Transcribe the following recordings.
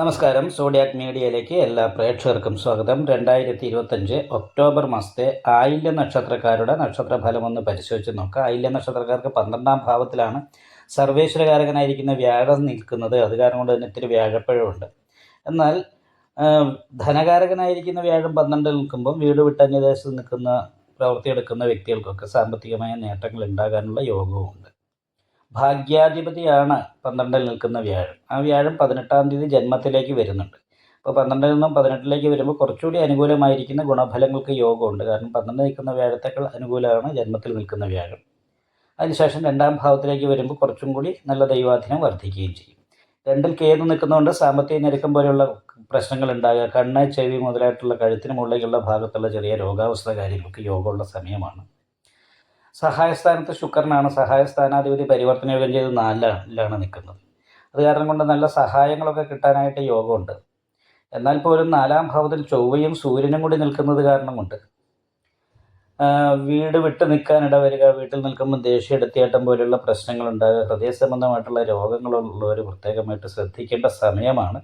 നമസ്കാരം. സോഡിയാക് മീഡിയയിലേക്ക് എല്ലാ പ്രേക്ഷകർക്കും സ്വാഗതം. രണ്ടായിരത്തി ഇരുപത്തഞ്ച് ഒക്ടോബർ മാസത്തെ ആയില്യ നക്ഷത്രക്കാരുടെ നക്ഷത്രഫലം ഒന്ന് പരിശോധിച്ച് നോക്കാം. ആയില്യ നക്ഷത്രക്കാർക്ക് പന്ത്രണ്ടാം ഭാവത്തിലാണ് സർവേശ്വരകാരകനായിരിക്കുന്ന വ്യാഴം നിൽക്കുന്നത്. അത് കാരണം കൊണ്ട് തന്നെ ഇത്തിരി വ്യാഴപ്പഴമുണ്ട് എന്നാൽ ധനകാരകനായിരിക്കുന്ന വ്യാഴം പന്ത്രണ്ടിൽ നിൽക്കുമ്പോൾ വീട് വിട്ട് അന്യദേശത്ത് നിൽക്കുന്ന പ്രവൃത്തിയെടുക്കുന്ന വ്യക്തികൾക്കൊക്കെ സാമ്പത്തികമായ നേട്ടങ്ങൾ ഉണ്ടാകാനുള്ള യോഗവുമുണ്ട്. ഭാഗ്യാധിപതിയാണ് പന്ത്രണ്ടിൽ നിൽക്കുന്ന വ്യാഴം. ആ വ്യാഴം പതിനെട്ടാം തീയതി ജന്മത്തിലേക്ക് വരുന്നുണ്ട്. അപ്പോൾ പന്ത്രണ്ടിൽ നിന്നും പതിനെട്ടിലേക്ക് വരുമ്പോൾ കുറച്ചുകൂടി അനുകൂലമായിരിക്കുന്ന ഗുണഫലങ്ങൾക്ക് യോഗമുണ്ട്. കാരണം പന്ത്രണ്ട് നിൽക്കുന്ന വ്യാഴത്തേക്കാൾ അനുകൂലമാണ് ജന്മത്തിൽ നിൽക്കുന്ന വ്യാഴം. അതിനുശേഷം രണ്ടാം ഭാവത്തിലേക്ക് വരുമ്പോൾ കുറച്ചും കൂടി നല്ല ദൈവാധീനം വർദ്ധിക്കുകയും ചെയ്യും. രണ്ടിൽ കേതു നിൽക്കുന്നതുകൊണ്ട് സാമ്പത്തിക ഞെരുക്കം പോലെയുള്ള പ്രശ്നങ്ങൾ ഉണ്ടാകുക കണ്ണ് ചെവി മുതലായിട്ടുള്ള കഴുത്തിന് മുകളിലേക്കുള്ള ഭാഗത്തുള്ള ചെറിയ രോഗാവസ്ഥ കാര്യങ്ങൾക്ക് യോഗമുള്ള സമയമാണ്. സഹായസ്ഥാനത്ത് ശുക്രനാണ്. സഹായസ്ഥാനാധിപതി പരിവർത്തന യോഗം ചെയ്ത് നാലിലാണ് നിൽക്കുന്നത്. അത് കാരണം കൊണ്ട് നല്ല സഹായങ്ങളൊക്കെ കിട്ടാനായിട്ട് യോഗമുണ്ട്. എന്നാൽ പോലും നാലാം ഭാവത്തിൽ ചൊവ്വയും സൂര്യനും കൂടി നിൽക്കുന്നത് കാരണം കൊണ്ട് വീട് വിട്ട് നിൽക്കാൻ ഇടവരിക വീട്ടിൽ നിൽക്കുമ്പോൾ ദേഷ്യ എടുത്തിയാട്ടം പോലെയുള്ള പ്രശ്നങ്ങളുണ്ടാകുക ഹൃദയ സംബന്ധമായിട്ടുള്ള രോഗങ്ങളുള്ളവർ പ്രത്യേകമായിട്ട് ശ്രദ്ധിക്കേണ്ട സമയമാണ്.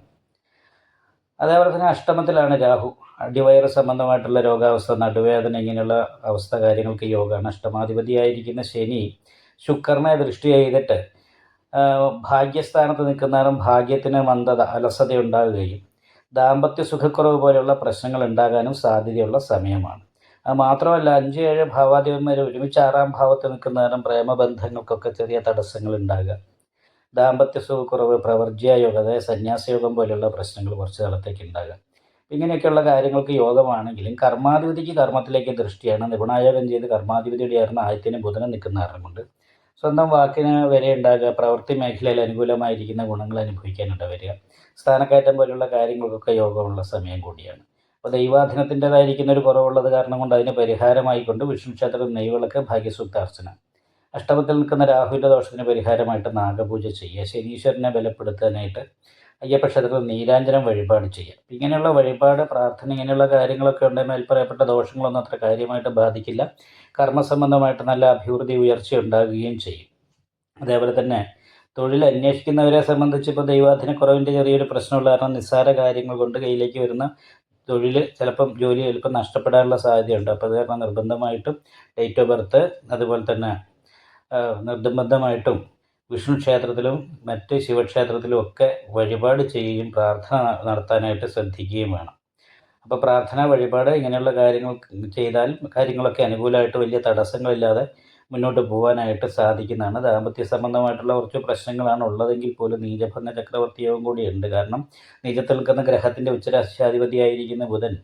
അതേപോലെ തന്നെ അഷ്ടമത്തിലാണ് രാഹു. അടിവയറ് സംബന്ധമായിട്ടുള്ള രോഗാവസ്ഥ നടുവേദന ഇങ്ങനെയുള്ള അവസ്ഥ കാര്യങ്ങൾക്ക് യോഗമാണ് അഷ്ടമാധിപതിയായിരിക്കുന്ന ശനി ശുക്രനെ ദൃഷ്ടി ചെയ്തിട്ട് ഭാഗ്യസ്ഥാനത്ത് നിൽക്കുന്നവരും ഭാഗ്യത്തിന് മന്ദത അലസത ഉണ്ടാകുകയും ദാമ്പത്യ സുഖക്കുറവ് പോലെയുള്ള പ്രശ്നങ്ങൾ ഉണ്ടാകാനും സാധ്യതയുള്ള സമയമാണ്. അത് മാത്രമല്ല അഞ്ച് ഏഴ് ഭാവാധിപന്മാർ ഒരുമിച്ച് ആറാം ഭാവത്ത് നിൽക്കുന്നവരും പ്രേമബന്ധങ്ങൾക്കൊക്കെ ചെറിയ തടസ്സങ്ങൾ ഉണ്ടാകുക. ദാമ്പത്യ സുഖക്കുറവ് പ്രവർജ്യയോഗം അതായത് സന്യാസയോഗം പോലെയുള്ള പ്രശ്നങ്ങൾ കുറച്ച് കാലത്തേക്ക് ഉണ്ടാകാം. ഇങ്ങനെയൊക്കെയുള്ള കാര്യങ്ങൾക്ക് യോഗമാണെങ്കിലും കർമാധിപതിക്ക് കർമ്മത്തിലേക്ക് ദൃഷ്ടിയാണ്. നിപുണായോഗം ചെയ്ത് കർമാധിപതിയുടെ ആയിരുന്ന ആദ്യത്തിന് ബുധനം നിൽക്കുന്ന കാരണമുണ്ട്. സ്വന്തം വാക്കിന് വരെ ഉണ്ടാകുക പ്രവൃത്തി മേഖലയിൽ അനുകൂലമായിരിക്കുന്ന ഗുണങ്ങൾ അനുഭവിക്കാനുണ്ട് വരിക. സ്ഥാനക്കയറ്റം പോലുള്ള കാര്യങ്ങൾക്കൊക്കെ യോഗമുള്ള സമയം കൂടിയാണ്. അപ്പോൾ ദൈവാധീനത്തിന്റെതായിരിക്കുന്ന ഒരു കുറവുള്ളത് കാരണം കൊണ്ട് അതിന് പരിഹാരമായിക്കൊണ്ട് വിഷ്ണു ക്ഷേത്രത്തിൽ നെയ്വിളക്ക് ഭാഗ്യസൂക്താർച്ചന. അഷ്ടമത്തിൽ നിൽക്കുന്ന രാഹുവിന്റെ ദോഷത്തിന് പരിഹാരമായിട്ട് നാഗപൂജ ചെയ്യുക. ശനീശ്വരനെ ബലപ്പെടുത്താനായിട്ട് അയ്യപ്പക്ഷേത്രത്തിൽ നീലാഞ്ജനം വഴിപാട് ചെയ്യുക. ഇങ്ങനെയുള്ള വഴിപാട് പ്രാർത്ഥന ഇങ്ങനെയുള്ള കാര്യങ്ങളൊക്കെ ഉണ്ടെങ്കിൽ മേൽപ്പറയപ്പെട്ട ദോഷങ്ങളൊന്നും അത്ര കാര്യമായിട്ട് ബാധിക്കില്ല. കർമ്മസംബന്ധമായിട്ട് നല്ല അഭിവൃദ്ധി ഉയർച്ച ഉണ്ടാകുകയും ചെയ്യും. അതേപോലെ തന്നെ തൊഴിൽ അന്വേഷിക്കുന്നവരെ സംബന്ധിച്ച് ഇപ്പോൾ ദൈവാധീനക്കുറവിന്റെ ചെറിയൊരു പ്രശ്നമുള്ള കാരണം നിസ്സാര കാര്യങ്ങൾ കൊണ്ട് കയ്യിലേക്ക് വരുന്ന തൊഴിൽ ചിലപ്പം ജോലി ചിലപ്പം നഷ്ടപ്പെടാനുള്ള സാധ്യതയുണ്ട്. അപ്പോൾ അത് കാരണം നിർബന്ധമായിട്ടും ഡേറ്റ് ഓഫ് ബർത്ത് അതുപോലെ തന്നെ നിർബന്ധമായിട്ടും വിഷ്ണു ക്ഷേത്രത്തിലും മറ്റ് ശിവക്ഷേത്രത്തിലും ഒക്കെ വഴിപാട് ചെയ്യുകയും പ്രാർത്ഥന നടത്താനായിട്ട് ശ്രദ്ധിക്കുകയും വേണം. അപ്പോൾ പ്രാർത്ഥന വഴിപാട് ഇങ്ങനെയുള്ള കാര്യങ്ങൾ ചെയ്താൽ കാര്യങ്ങളൊക്കെ അനുകൂലമായിട്ട് വലിയ തടസ്സങ്ങളില്ലാതെ മുന്നോട്ട് പോകാനായിട്ട് സാധിക്കുന്നതാണ്. ദാമ്പത്യ സംബന്ധമായിട്ടുള്ള കുറച്ച് പ്രശ്നങ്ങളാണ് ഉള്ളതെങ്കിൽ പോലും നീചഭംഗ ചക്രവർത്തിയോഗം കൂടിയുണ്ട്. കാരണം നീചത്തിൽ നിൽക്കുന്ന ഗ്രഹത്തിന്റെ ഉച്ചരാശാധിപതിയായിരിക്കുന്ന ബുധൻ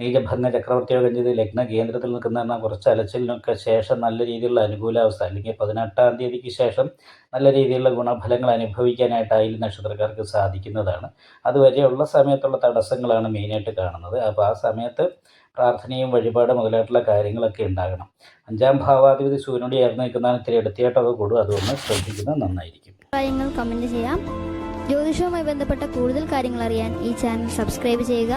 നീചഭംഗ ചക്രവർത്തിയോഗം ചെയ്ത് ലഗ്ന കേന്ദ്രത്തിൽ നിൽക്കുന്ന കുറച്ച് അലച്ചിലിനൊക്കെ ശേഷം നല്ല രീതിയിലുള്ള അനുകൂലാവസ്ഥ. അല്ലെങ്കിൽ പതിനെട്ടാം തീയതിക്ക് ശേഷം നല്ല രീതിയിലുള്ള ഗുണഫലങ്ങൾ അനുഭവിക്കാനായിട്ട് അയിൽ നക്ഷത്രക്കാർക്ക് സാധിക്കുന്നതാണ്. അതുവരെയുള്ള സമയത്തുള്ള തടസ്സങ്ങളാണ് മെയിനായിട്ട് കാണുന്നത്. അപ്പോൾ ആ സമയത്ത് പ്രാർത്ഥനയും വഴിപാട് മുതലായിട്ടുള്ള കാര്യങ്ങളൊക്കെ ഉണ്ടാകണം. അഞ്ചാം ഭാവാധിപതി സൂര്യനോട് ചേർന്ന് നിൽക്കുന്നതാണ് ഇത്തിരി എടുത്തിയായിട്ടൊക്കെ കൂടും അതുകൊണ്ട് ശ്രദ്ധിക്കുന്നത് നന്നായിരിക്കും. കാര്യങ്ങൾ കമന്റ് ചെയ്യാം. ജ്യോതിഷവുമായി ബന്ധപ്പെട്ട കൂടുതൽ കാര്യങ്ങൾ അറിയാൻ ഈ ചാനൽ സബ്സ്ക്രൈബ് ചെയ്യുക.